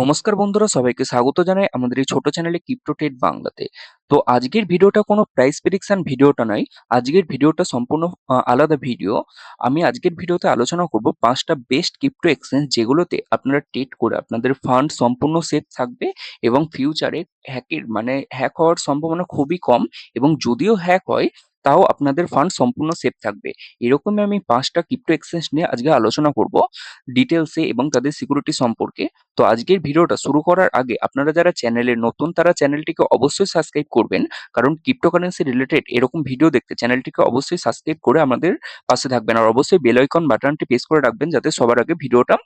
নমস্কার বন্ধুরা, সবাইকে স্বাগত জানাই আমাদের এই ছোট চ্যানেলে ক্রিপ্টো ট্রেড বাংলাতে। তো আজকের ভিডিওটা কোনো প্রাইস প্রেডিকশন ভিডিওটা নয়, আজকের ভিডিওটা সম্পূর্ণ আলাদা ভিডিও। আমি আজকের ভিডিওতে আলোচনা করব পাঁচটা বেস্ট ক্রিপ্টো এক্সচেঞ্জ যেগুলোতে আপনারা ট্রেড করে আপনাদের ফান্ড সম্পূর্ণ সেফ থাকবে এবং ফিউচারে হ্যাকের মানে হ্যাক হওয়ার সম্ভাবনা খুবই কম এবং যদিও হ্যাক হয় তাও আপনাদের ফান্ড সম্পূর্ণ সেফ থাকবে। এরকমই আমি পাঁচটা ক্রিপ্টো এক্সচেঞ্জ নিয়ে আজকে আলোচনা করব ডিটেলসে এবং তাদের সিকিউরিটি সম্পর্কে। তো আজকের ভিডিওটা শুরু করার আগে আপনারা যারা চ্যানেলে নতুন, তারা চ্যানেলটিকে অবশ্যই সাবস্ক্রাইব করবেন। কারণ ক্রিপ্টোকারেন্সি রিলেটেড এরকম ভিডিও দেখতে চ্যানেলটিকে অবশ্যই সাবস্ক্রাইব করে আমাদের পাশে থাকবেন। আর অবশ্যই বেল আইকন বাটনটি প্রেস করে রাখবেন যাতে সবার আগে ভিডিওটা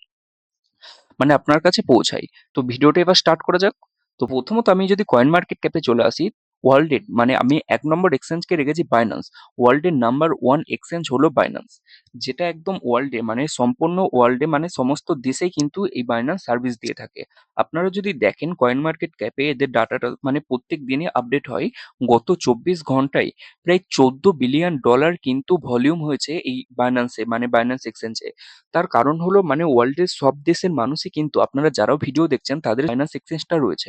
মানে আপনার কাছে পৌঁছায়। তো ভিডিওটা এবার স্টার্ট করা যাক। তো প্রথমত আমি যদি কয়েন মার্কেট ক্যাপে চলে আসি ওয়ার্ল্ডের মানে আমি এক নম্বর এক্সচেঞ্জকে রেখেছি বাইন্যান্স ওয়ার্ল্ডের নাম্বার ওয়ান এক্সচেঞ্জ হলো বাইন্যান্স যেটা একদম ওয়ার্ল্ডে মানে সম্পূর্ণ ওয়ার্ল্ডে মানে সমস্ত দেশেই কিন্তু এই বাইন্যান্স সার্ভিস দিয়ে থাকে। আপনারা যদি দেখেন কয়েন মার্কেট ক্যাপে এদের ডাটাটা মানে প্রত্যেক দিনে আপডেট হয়। গত চব্বিশ ঘন্টায় প্রায় চোদ্দ বিলিয়ন ডলার কিন্তু ভলিউম হয়েছে এই বাইন্যান্সে মানে বাইন্যান্স এক্সচেঞ্জে তার কারণ হলো মানে ওয়ার্ল্ডের সব দেশের মানুষই কিন্তু, আপনারা যারাও ভিডিও দেখছেন, তাদের বাইন্যান্স এক্সচেঞ্জটা রয়েছে।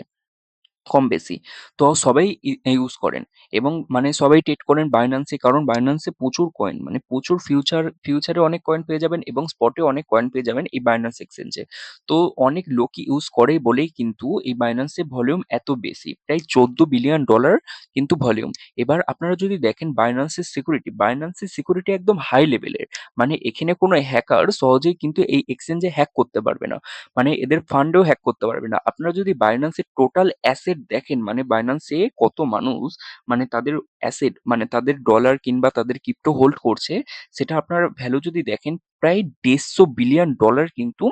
কম বেশি। তো সবাই ইউজ করেন। এবং মানে সবাই ট্রেড করেন বাইন্যান্সে কারণ বাইন্যান্সে প্রচুর কয়েন মানে প্রচুর ফিউচার ফিউচারে অনেক কয়েন পেয়ে যাবেন এবং স্পটে অনেক কয়েন পেয়ে যাবেন এই বাইন্যান্স এক্সচেঞ্জে তো অনেক লোক ইউজ করে বলেই কিন্তু এই বাইন্যান্সে ভলিউম এত বেশি, প্রায় চোদ্দ বিলিয়ন ডলার কিন্তু ভলিউম এবার আপনারা যদি দেখেন বাইন্যান্সের সিকিউরিটি বাইন্যান্সের সিকিউরিটি একদম হাই লেভেলের মানে এখানে কোনো হ্যাকার সহজেই কিন্তু এই এক্সচেঞ্জে হ্যাক করতে পারবে না। মানে এদের ফান্ডেও হ্যাক করতে পারবে না। আপনারা যদি বাইন্যান্সের টোটাল অ্যাসেট দেখেন মানে বাইন্যান্সে কত মানুষ মানে তাদের অ্যাসেট মানে তাদের ডলার কিংবা তাদের ক্রিপ্টো হোল্ড করছে, সেটা আপনার ভ্যালু যদি দেখেন, প্রায় দেড়শো বিলিয়ন ডলার কিন্তু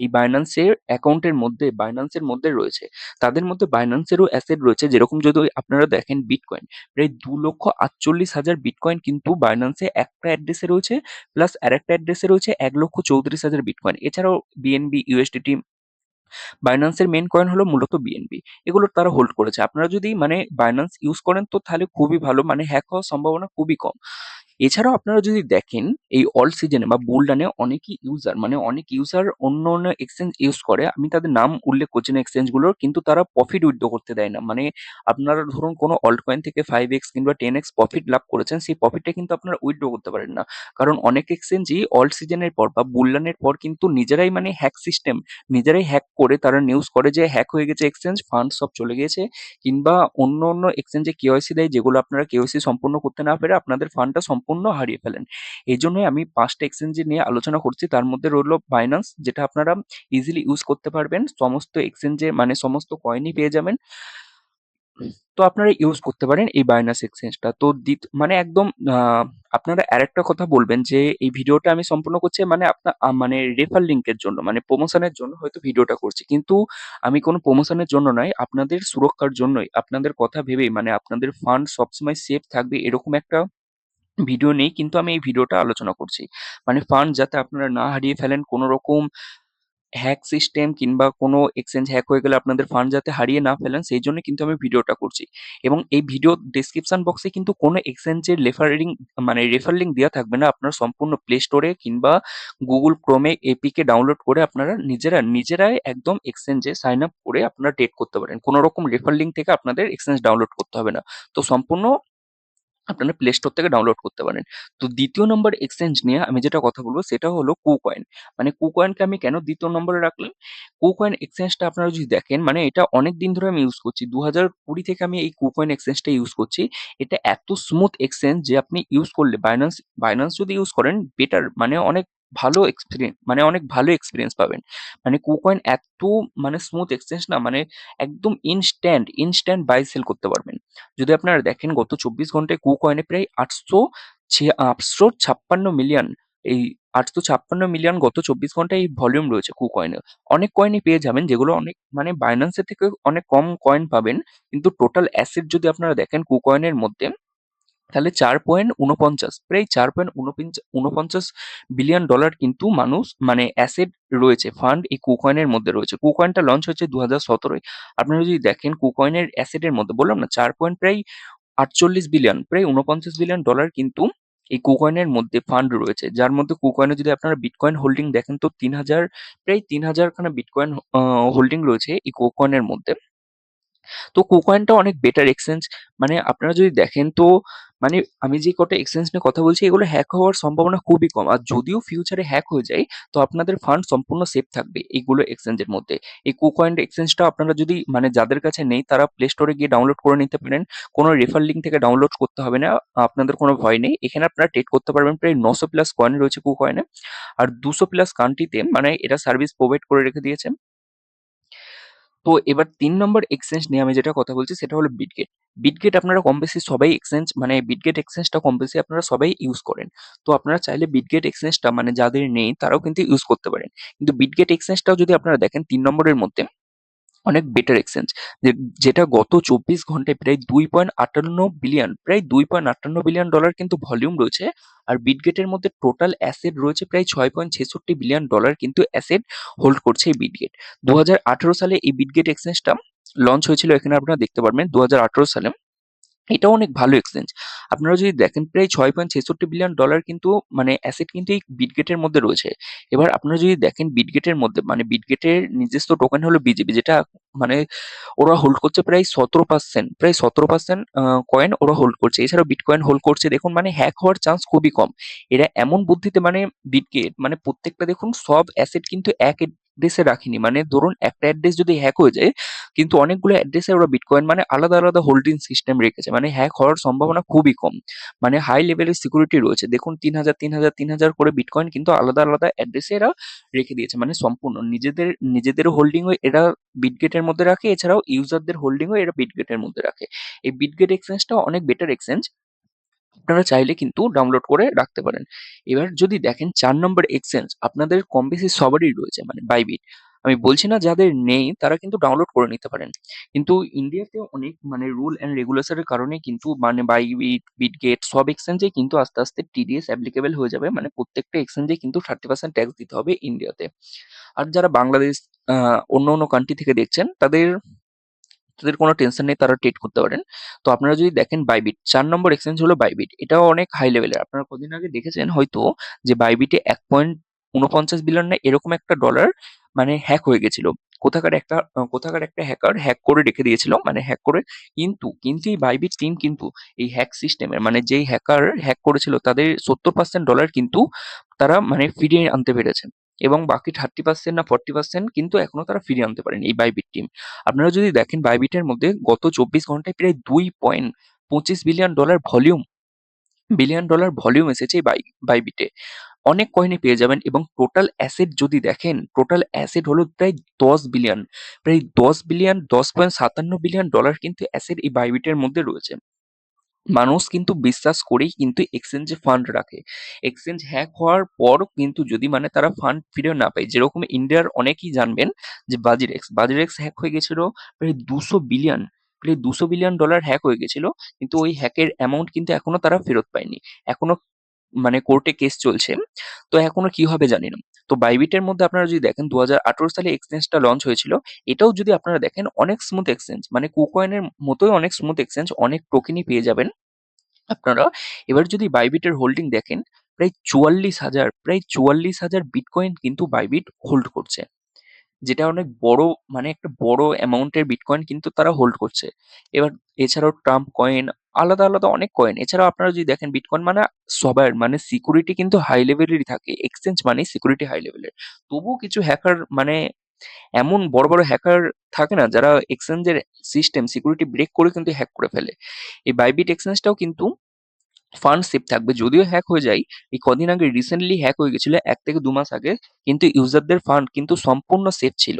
এই বাইন্যান্সের অ্যাকাউন্টের মধ্যে বাইন্যান্সের মধ্যে রয়েছে। তাদের মধ্যে বাইন্যান্সেরও অ্যাসেট রয়েছে, যেরকম যদি আপনারা দেখেন বিটকয়েন প্রায় দু লক্ষ আটচল্লিশ হাজার বিটকয়েন কিন্তু বাইন্যান্সে একটা অ্যাড্রেসে রয়েছে প্লাস আরেকটা অ্যাড্রেসে রয়েছে এক লক্ষ চৌত্রিশ হাজার বিটকয়েন এছাড়াও বিএনবি ইউএসডিটি বাইন্যান্সের মেন কয়েন হলো মূলত বিএনবি এগুলো তারা হোল্ড করেছে। আপনারা যদি মানে বাইন্যান্স ইউজ করেন তো তাহলে খুবই ভালো মানে হ্যাক হওয়ার সম্ভাবনা খুবই কম। এছাড়াও আপনারা যদি দেখেন, এই অল সিজনে বা বুল রানে অনেকই ইউজার মানে অনেক ইউজার অন্য অন্য এক্সচেঞ্জ ইউজ করে। আমি তাদের নাম উল্লেখ করছি না এক্সচেঞ্জগুলোর কিন্তু তারা প্রফিট উইথড্র করতে দেয় না। মানে আপনারা ধরুন কোনো অল্ট কয়েন থেকে ফাইভ এক্স কিংবা টেন এক্স প্রফিট লাভ করেছেন, সেই প্রফিটটা কিন্তু আপনারা উইথড্র করতে পারেন না। কারণ অনেক এক্সচেঞ্জই অল্ট সিজনের পর বা বুল রানের পর কিন্তু নিজেরাই মানে হ্যাক সিস্টেম নিজেরাই হ্যাক করে তারা নিউজ করে যে হ্যাক হয়ে গেছে এক্সচেঞ্জ ফান্ড সব চলে গিয়েছে। কিংবা অন্য অন্য এক্সচেঞ্জে কেওয়াইসি দেয়, যেগুলো আপনারা কেওয়াইসি সম্পূর্ণ করতে না পেরে আপনাদের ফান্ডটা সম্পূর্ণ হারিয়ে ফেলেন। এই জন্যই আমি পাঁচটা এক্সচেঞ্জ নিয়ে আলোচনা করছি। তার মধ্যে রইল বাইন্যান্স যেটা আপনারা ইজিলি ইউজ করতে পারবেন। সমস্ত এক্সচেঞ্জে মানে সমস্ত কয়েনই পেয়ে যাবেন। তো আপনারা ইউজ করতে পারেন এই বাইনান্স এক্সচেঞ্জটা তো মানে একদম আপনারা আরেকটা কথা বলবেন যে, এই ভিডিওটা আমি সম্পূর্ণ করছি মানে আপনার মানে রেফার লিঙ্কের জন্য মানে প্রমোশনের জন্য হয়তো ভিডিওটা করছি। কিন্তু আমি কোনো প্রমোশনের জন্য নয়, আপনাদের সুরক্ষার জন্যই, আপনাদের কথা ভেবেই মানে আপনাদের ফান্ড সবসময় সেফ থাকবে এরকম একটা ভিডিও নেই, কিন্তু আমি এই ভিডিওটা আলোচনা করছি। মানে ফান্ড যাতে আপনারা না হারিয়ে ফেলেন, কোনো রকম হ্যাক সিস্টেম কিংবা কোনো এক্সচেঞ্জ হ্যাক হয়ে গেলে আপনাদের ফান্ড যাতে হারিয়ে না ফেলেন, সেই জন্য কিন্তু আমি ভিডিওটা করছি। এবং এই ভিডিও ডেসক্রিপশন বক্সে কিন্তু কোনো এক্সচেঞ্জের রেফারিং মানে রেফার লিঙ্ক দেওয়া থাকবে না। আপনারা সম্পূর্ণ প্লে স্টোরে কিংবা গুগল ক্রোমে এপিকে ডাউনলোড করে আপনারা নিজেরা, নিজেরাই একদম এক্সচেঞ্জে সাইন আপ করে আপনারা ডেট করতে পারেন। কোনো রকম রেফার লিঙ্ক থেকে আপনাদের এক্সচেঞ্জ ডাউনলোড করতে হবে না। তো সম্পূর্ণ আপনারা প্লে স্টোর থেকে ডাউনলোড করতে পারেন। তো দ্বিতীয় নম্বর এক্সচেঞ্জ নিয়ে আমি যেটা কথা বলব সেটা হলো কুকয়েন মানে কুকয়েনকে আমি কেন দ্বিতীয় নম্বরে রাখলাম? কুকয়েন এক্সচেঞ্জটা আপনারা যদি দেখেন মানে এটা অনেক দিন ধরে আমি ইউজ করছি। দু হাজার কুড়ি থেকে আমি এই কুকয়েন এক্সচেঞ্জটা ইউজ করছি। এটা এত স্মুথ এক্সচেঞ্জ যে আপনি ইউজ করলে বাইন্যান্স বাইন্যান্স যদি ইউজ করেন বেটার মানে অনেক ভালো এক্সপিরিয়েন্স মানে অনেক ভালো এক্সপিরিয়েন্স পাবেন। মানে কুকয়েন এত মানে স্মুথ এক্সচেঞ্জ না মানে একদম ইনস্ট্যান্ট ইনস্ট্যান্ট বাই সেল করতে পারবেন। যদি আপনারা দেখেন গত চব্বিশ ঘন্টায় কুকয়েনে প্রায় আটশো আটশো ছাপ্পান্ন মিলিয়ন এই আটশো ছাপ্পান্ন মিলিয়ন গত চব্বিশ ঘন্টায় এই ভলিউম রয়েছে কুকয়েনে অনেক কয়েনই পেয়ে যাবেন, যেগুলো অনেক মানে বাইন্যান্সের থেকে অনেক কম কয়েন পাবেন। কিন্তু টোটাল অ্যাসেট যদি আপনারা দেখেন কুকয়েনের মধ্যে তাহলে চার পয়েন্ট উনপঞ্চাশ প্রায় চার পয়েন্ট উনপঞ্চাশ বিলিয়ন ডলার কিন্তু মানুষ মানে অ্যাসেট রয়েছে ফান্ড এই কুকয়েনের মধ্যে রয়েছে। কুকয়েনটা লঞ্চ হয়েছে দু হাজার সতেরোয়। আপনারা যদি দেখেন কুকয়েনের অ্যাসেটের মধ্যে, বললাম না, চার পয়েন্ট প্রায় আটচল্লিশ বিলিয়ন প্রায় উনপঞ্চাশ বিলিয়ন ডলার কিন্তু এই কুকয়েনের মধ্যে ফান্ড রয়েছে। যার মধ্যে কুকয়েনে যদি আপনারা বিটকয়েন হোল্ডিং দেখেন, তো তিন হাজার, প্রায় তিন হাজার খানা বিটকয়েন হোল্ডিং রয়েছে এই কুকয়েনের মধ্যে। তো কুকয়েনটা অনেক বেটার এক্সচেঞ্জ মানে আপনারা যদি দেখেন, তো মানে আমি যে কটা এক্সচেঞ্জ নিয়ে কথা বলছি, এগুলো হ্যাক হওয়ার সম্ভাবনা খুবই কম। আর যদিও ফিউচারে হ্যাক হয়ে যায়, তো আপনাদের ফান্ড সম্পূর্ণ সেফ থাকবে এইগুলো এক্সচেঞ্জের মধ্যে। এই কুকয়েন এক্সচেঞ্জটা আপনারা যদি মানে যাদের কাছে নেই, তারা প্লে স্টোরে গিয়ে ডাউনলোড করে নিতে পারেন। কোনো রেফার লিঙ্ক থেকে ডাউনলোড করতে হবে না, আপনাদের কোনো ভয় নেই। এখানে আপনারা ট্রেড করতে পারবেন, প্রায় নশো প্লাস কয়েন রয়েছে কুকয়েনে আর দুশো প্লাস কান্ট্রিতে মানে এটা সার্ভিস প্রোভাইড করে রেখে দিয়েছে। তো এবার তিন নম্বর এক্সচেঞ্জ নিয়ে আমি যেটা কথা বলছি, সেটা হলো বিটগেট বিটগেট আপনারা কম বেশি সবাই এক্সচেঞ্জ মানে বিটগেট এক্সচেঞ্জটা কম বেশি আপনারা সবাই ইউজ করেন। তো আপনারা চাইলে বিটগেট এক্সচেঞ্জটা মানে যাদের নেই, তারাও কিন্তু ইউজ করতে পারেন। কিন্তু বিটগেট এক্সচেঞ্জটাও যদি আপনারা দেখেন, তিন নম্বরের মধ্যে অনেক বেটার এক্সচেঞ্জ যেটা গত চব্বিশ ঘন্টায় প্রায় দুই পয়েন্ট আটান্ন বিলিয়ন প্রায় দুই পয়েন্ট আটান্ন বিলিয়ন ডলার কিন্তু ভলিউম রয়েছে, আর বিটগেটের মধ্যে টোটাল অ্যাসেট রয়েছে প্রায় ছয় পয়েন্ট ছেষট্টি বিলিয়ন ডলার কিন্তু অ্যাসেট হোল্ড করছে এই বিটগেট দু হাজার আঠারো সালে এই বিটগেট এক্সচেঞ্জটা লঞ্চ হয়েছিল, এখানে আপনারা দেখতে পারবেন দু হাজার আঠারো সালে। এটাও অনেক ভালো এক্সচেঞ্জ আপনারা যদি দেখেন প্রায় ছয় পয়েন্ট ছেষট্টি বিলিয়ন ডলার কিন্তু মানে অ্যাসেট কিন্তু এই বিটগেটের মধ্যে রয়েছে। এবার আপনারা যদি দেখেন বিটগেটের মধ্যে মানে বিটগেটের নিজস্ব টোকেন হলো বিজেপি যেটা মানে ওরা হোল্ড করছে প্রায় সতেরো পার্সেন্ট প্রায় সতেরো পার্সেন্ট কয়েন ওরা হোল্ড করছে। এছাড়াও বিটকয়েন হোল্ড করছে। দেখুন মানে হ্যাক হওয়ার চান্স খুবই কম। এরা এমন বুদ্ধিতে মানে বিটগেট মানে প্রত্যেকটা দেখুন সব অ্যাসেট কিন্তু এক অ্যাড্রেসে রাখিনি। মানে ধরুন একটা অ্যাড্রেস যদি হ্যাক হয়ে যায়, কিন্তু অনেকগুলো অ্যাড্রেসে ওরা বিটকয়েন মানে আলাদা আলাদা হোল্ডিং সিস্টেম রেখেছে। মানে হ্যাক হওয়ার সম্ভাবনা খুবই কম। মানে হাই লেভেলের সিকিউরিটি রয়েছে। দেখুন তিন হাজার তিন হাজার তিন হাজার করে বিটকয়েন কিন্তু আলাদা আলাদা অ্যাড্রেসে এরা রেখে দিয়েছে। মানে সম্পূর্ণ নিজেদের নিজেদের হোল্ডিংও এরা বিটগেটের মধ্যে রাখে। এছাড়াও ইউজারদের হোল্ডিংও এরা বিটগেটের মধ্যে রাখে। এই বিটগেট এক্সচেঞ্জটা অনেক বেটার এক্সচেঞ্জ আপনারা চাইলে কিন্তু ডাউনলোড করে রাখতে পারেন। এবার যদি দেখেন চার নম্বর এক্সচেঞ্জ আপনাদের কম বেশি সবারই রয়েছে মানে বাইবিট আমি বলছি না যাদের নেই, তারা কিন্তু ডাউনলোড করে নিতে পারেন। কিন্তু ইন্ডিয়াতে অনেক মানে রুল অ্যান্ড রেগুলেশনের কারণে কিন্তু মানে বাইবিট বিটগেট সব এক্সচেঞ্জে কিন্তু আস্তে আস্তে টিডিএস অ্যাপ্লিকেবল হয়ে যাবে। মানে প্রত্যেকটা এক্সচেঞ্জে কিন্তু থার্টি পার্সেন্ট ট্যাক্স দিতে হবে ইন্ডিয়াতে। আর যারা বাংলাদেশ অন্য অন্য কান্ট্রি থেকে দেখছেন, তাদের তাদের কোনো টেনশন নেই, তারা ট্রেড করতে পারেন। তো আপনারা যদি দেখেন বাইবিট চার নম্বর এক্সচেঞ্জ হলো বাইবিট এটাও অনেক হাই লেভেলের আপনারা কদিন আগে দেখেছেন হয়তো যে বাইবিটে এক পয়েন্ট উনপঞ্চাশ বিলিয়ন না এরকম একটা ডলার মানে হ্যাক হয়ে গেছিল। কোথাকার একটা কোথাকার একটা হ্যাকার হ্যাক করে রেখে দিয়েছিল মানে হ্যাক করে। কিন্তু কিন্তু এই বাইবিট টিম কিন্তু এই হ্যাক সিস্টেমের মানে যেই হ্যাকার হ্যাক করেছিল, তাদের সত্তর পার্সেন্ট ডলার কিন্তু তারা মানে ফিরিয়ে আনতে পেরেছে। এবং বাকি থার্টি পার্সেন্ট না ফর্টি পার্সেন্ট কিন্তু এখনও তারা ফিরিয়ে আনতে পারেনি এই বাইবিট টিম আপনারা যদি দেখেন বাইবিটের মধ্যে গত চব্বিশ ঘন্টায় প্রায় দুই পয়েন্ট পঁচিশ billion dollar volume billion dollar volume এসেছে এই বাই বাইবিটে অনেক কয়েনই পেয়ে যাবেন এবং টোটাল অ্যাসেট যদি দেখেন টোটাল অ্যাসেট হলো প্রায় দশ বিলিয়ন প্রায় দশ বিলিয়ন দশ পয়েন্ট সাতান্ন বিলিয়ন ডলার কিন্তু অ্যাসেট এই বাইবিটের মধ্যে রয়েছে। মানুষ কিন্তু বিশ্বাস করেই কিন্তু এক্সচেঞ্জে ফান্ড রাখে। এক্সচেঞ্জ হ্যাক হওয়ার পর কিন্তু যদি মানে তারা ফান্ড ফিরে না পায়, যেরকম ইন্ডিয়ার অনেকেই জানবেন যে বাজিরেক্স বাজিরেক্স হ্যাক হয়ে গেছিল প্রায় দুশো বিলিয়ন প্রায় দুশো বিলিয়ন ডলার হ্যাক হয়ে গেছিল, কিন্তু ওই হ্যাকের অ্যামাউন্ট কিন্তু এখনও তারা ফেরত পায়নি। এখনও মানে কোর্টে কেস চলছে। তো এখনও কি হবে জানি না। তো বাইবিটের মধ্যে আপনারা যদি দেখেন দুহাজার আঠারো সালে এক্সচেঞ্জটা লঞ্চ হয়েছিল, এটাও যদি আপনারা দেখেন অনেক স্মুথ এক্সচেঞ্জ মানে কুকয়েনের মতোই অনেক স্মুথ এক্সচেঞ্জ অনেক টোকেনই পেয়ে যাবেন। আপনারা এবার যদি বাইবিটের হোল্ডিং দেখেন, প্রায় চুয়াল্লিশ হাজার, প্রায় চুয়াল্লিশ হাজার বিটকয়েন কিন্তু বাইবিট হোল্ড করছে। যেটা অনেক বড় মানে একটা বড় অ্যামাউন্টের বিটকয়েন কিন্তু তারা হোল্ড করছে। এবার এছাড়াও ট্রাম্প কয়েন আলাদা আলাদা অনেক কয়েন এছাড়াও আপনারা যদি দেখেন বিটকয়েন মানে সবার মানে সিকিউরিটি কিন্তু হাই লেভেলেরই থাকে। এক্সচেঞ্জ মানে সিকিউরিটি হাই লেভেলের তবুও কিছু হ্যাকার মানে এমন বড় বড় হ্যাকার থাকে না, যারা এক্সচেঞ্জের সিস্টেম সিকিউরিটি ব্রেক করে কিন্তু হ্যাক করে ফেলে। এই বাইবিট এক্সচেঞ্জটাও কিন্তু ফান্ড সেফ থাকবে। যদিও হ্যাক হয়ে যায়, এই কদিন আগে রিসেন্টলি হ্যাক হয়ে গেছিল, এক থেকে দু মাস আগে, কিন্তু ইউজারদের ফান্ড কিন্তু সম্পূর্ণ সেফ ছিল।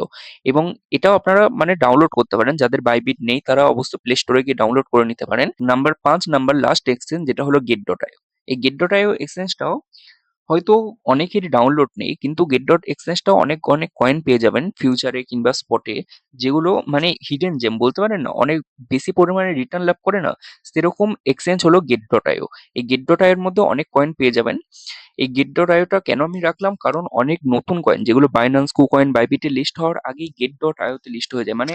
এবং এটাও আপনারা মানে ডাউনলোড করতে পারেন, যাদের বাইবিট নেই, তারা অবশ্যই প্লে স্টোরে গিয়ে ডাউনলোড করে নিতে পারেন। নাম্বার পাঁচ নাম্বার লাস্ট এক্সচেঞ্জ যেটা হলো গেট ডট এই গেট ডট আইও এক্সচেঞ্জটাও হয়তো অনেকেরই ডাউনলোড নেই, কিন্তু গেট ডট এক্সচেঞ্জটাও অনেক অনেক কয়েন পেয়ে যাবেন ফিউচারে কিংবা স্পটে যেগুলো মানে হিডেন জেম বলতে পারেন না, অনেক বেশি পরিমাণে রিটার্ন লাভ করে না। সেরকম এক্সচেঞ্জ হলো গেট ডট আইও এই গেট ডট আইওর মধ্যে অনেক কয়েন পেয়ে যাবেন। এই গেট ডট আইওটা কেন আমি রাখলাম? কারণ অনেক নতুন কয়েন যেগুলো বাইন্যান্স কু কয়েন বাইবিটে লিস্ট হওয়ার আগেই গেট ডট আইওতে লিস্ট হয়ে যায়। মানে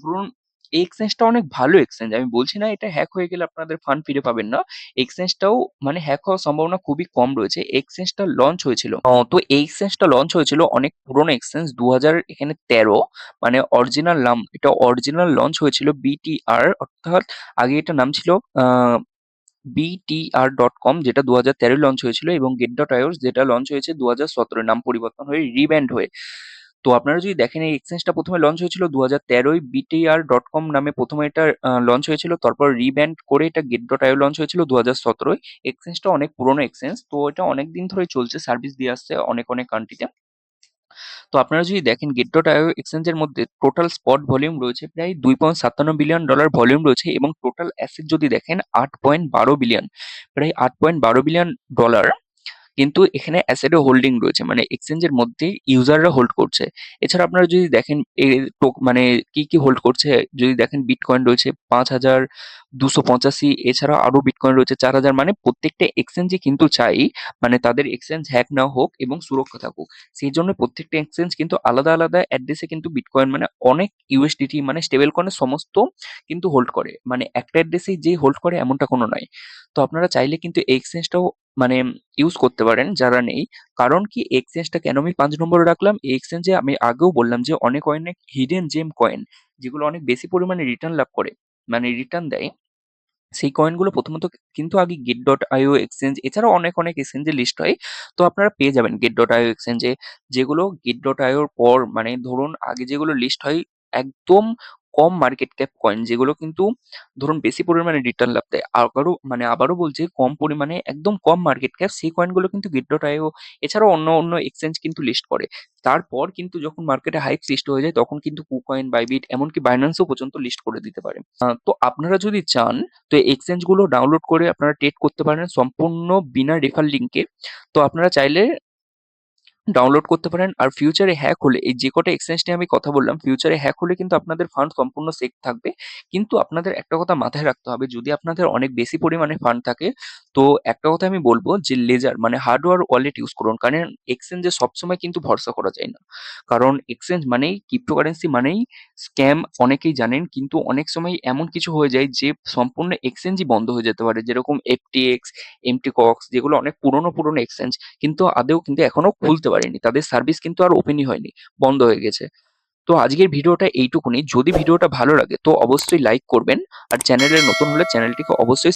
ধরুন এই এক্সচেঞ্জটা অনেক ভালো এক্সচেঞ্জ। আমি বলছি না এটা হ্যাক হয়ে গেলে আপনাদের ফান্ড ফিরে পাবেন না। এক্সচেঞ্জটাও মানে হ্যাক হওয়ার সম্ভাবনা খুবই কম রয়েছে। এক্সচেঞ্জটা লঞ্চ হয়েছিল। তো এই এক্সচেঞ্জটা লঞ্চ হয়েছিল অনেক পুরনো এক্সচেঞ্জ ২০০০ এখানে ১৩ মানে অরিজিনাল নাম, এটা অরিজিনাল লঞ্চ হয়েছিল বিটিআর অর্থাৎ আগে এটার নাম ছিল বিটিআর ডট কম যেটা ২০১৩ এ লঞ্চ হয়েছিল এবং গেট get.io যেটা লঞ্চ হয়েছে ২০১৭ এ নাম পরিবর্তন হয়ে রিব্র্যান্ড হয়ে। তো আপনারা যদি দেখেন এই এক্সচেঞ্জটা ১ম এ লঞ্চ হয়েছিল দু হাজার তেরোই বিটিআর ডট কম নামে প্রথমে এটা লঞ্চ হয়েছিল। তারপর রিব্যান্ড করে এটা get.io লঞ্চ হয়েছিল ২০১৭ য়। এক্সচেঞ্জটা অনেক পুরনো এক্সচেঞ্জ। তো এটা অনেক দিন ধরেই চলছে সার্ভিস দিয়ে আসছে অনেক, অনেক কান্ট্রিতে। তো আপনারা যদি দেখেন get.io এক্সচেঞ্জের মধ্যে টোটাল স্পট ভলিউম রয়েছে প্রায় ২.৫৭ বিলিয়ন ডলার ভলিউম রয়েছে এবং টোটাল অ্যাসেট যদি দেখেন ৮.১২ বিলিয়ন প্রায় ৮.১২ বিলিয়ন ডলার কিন্তু এখানে অ্যাসেটে হোল্ডিং রয়েছে। মানে এক্সচেঞ্জের মধ্যে ইউজাররা হোল্ড করছে। এছাড়া আপনারা যদি দেখেন মানে কি, কি হোল্ড করছে যদি দেখেন বিটকয়েন রয়েছে ৫,২৮৫ এছাড়া আরও বিটকয়েন রয়েছে ৪,০০০ মানে প্রত্যেকটা এক্সচেঞ্জই কিন্তু চাই মানে তাদের এক্সচেঞ্জ হ্যাক না হোক এবং সুরক্ষা থাকুক। সেই জন্য প্রত্যেকটা এক্সচেঞ্জ কিন্তু আলাদা, আলাদা অ্যাড্রেসে কিন্তু বিটকয়েন মানে অনেক ইউএসডিটি মানে স্টেবল কয়েনের সমস্ত কিন্তু হোল্ড করে। মানে একটা অ্যাড্রেসেই যেই হোল্ড করে এমনটা কোনো নয়। তো আপনারা চাইলে কিন্তু এক্সচেঞ্জটাও মানে ইউজ করতে পারেন যারা নেই। কারণ কি এক্সচেঞ্জটা কেন আমি পাঁচ নম্বরে রাখলাম? এই এক্সচেঞ্জে আমি আগেও বললাম যে অনেক, অনেক হিডেন জেম কয়েন যেগুলো অনেক বেশি পরিমাণে রিটার্ন লাভ করে। মানে রিটার্ন দেয়। সেই কয়েনগুলো প্রথমত কিন্তু আগে get.io এক্সচেঞ্জ এছাড়াও অনেক, অনেক এক্সচেঞ্জে লিস্ট হয়। তো আপনারা পেয়ে যাবেন get.io এক্সচেঞ্জে যেগুলো গেট ডট র পর মানে ধরুন আগে যেগুলো লিস্ট হয় একদম কম মার্কেট ক্যাপ কয়েন যেগুলো কিন্তু ধরুন বেশি পরিমাণে রিটার্ন লাভ দেয়। আবারও মানে আবারও বলছি কম পরিমাণে একদম কম মার্কেট ক্যাপ সেই কয়েনগুলো কিন্তু get.io এছাড়াও অন্য, অন্য এক্সচেঞ্জ কিন্তু লিস্ট করে। তারপর কিন্তু যখন মার্কেটে হাইপ সৃষ্টি হয়ে যায় তখন কিন্তু কুকয়েন, বাইবিট এমনকি বাইন্যান্সও পর্যন্ত লিস্ট করে দিতে পারে। তো আপনারা যদি চান তো এক্সচেঞ্জগুলো ডাউনলোড করে আপনারা ট্রেড করতে পারেন সম্পূর্ণ বিনা রেফার লিঙ্কে। তো আপনারা চাইলে ডাউনলোড করতে পারেন। আর ফিউচারে হ্যাক হলে এই যে কটা এক্সচেঞ্জ নিয়ে আমি কথা বললাম ফিউচারে হ্যাক হলে কিন্তু আপনাদের ফান্ড সম্পূর্ণ সেফ থাকবে। কিন্তু আপনাদের একটা কথা মাথায় রাখতে হবে যদি আপনাদের অনেক বেশি পরিমাণে ফান্ড থাকে তো একটা কথা আমি বলব যে লেজার মানে হার্ডওয়্যার ওয়ালেট ইউজ করুন। কারণ এক্সচেঞ্জে সবসময় কিন্তু ভরসা করা যায় না। কারণ এক্সচেঞ্জ মানেই ক্রিপ্টোকারেন্সি মানেই স্ক্যাম অনেকেই জানেন কিন্তু অনেক সময় এমন কিছু হয়ে যায় যে সম্পূর্ণ এক্সচেঞ্জই বন্ধ হয়ে যেতে পারে। যেরকম FTX, MTGOX যেগুলো অনেক পুরনো, পুরনো এক্সচেঞ্জ কিন্তু আদৌ কিন্তু এখনও খুলতে পারেনি। তাদের সার্ভিস কিন্তু আর ওপেনই হয়নি। বন্ধ হয়ে গেছে। তো আজকের ভিডিওটা এইটুকুনি। যদি ভিডিওটা ভালো লাগে তো অবশ্যই লাইক করবেন। আর চ্যানেলে নতুন হলে চ্যানেলটিকে অবশ্যই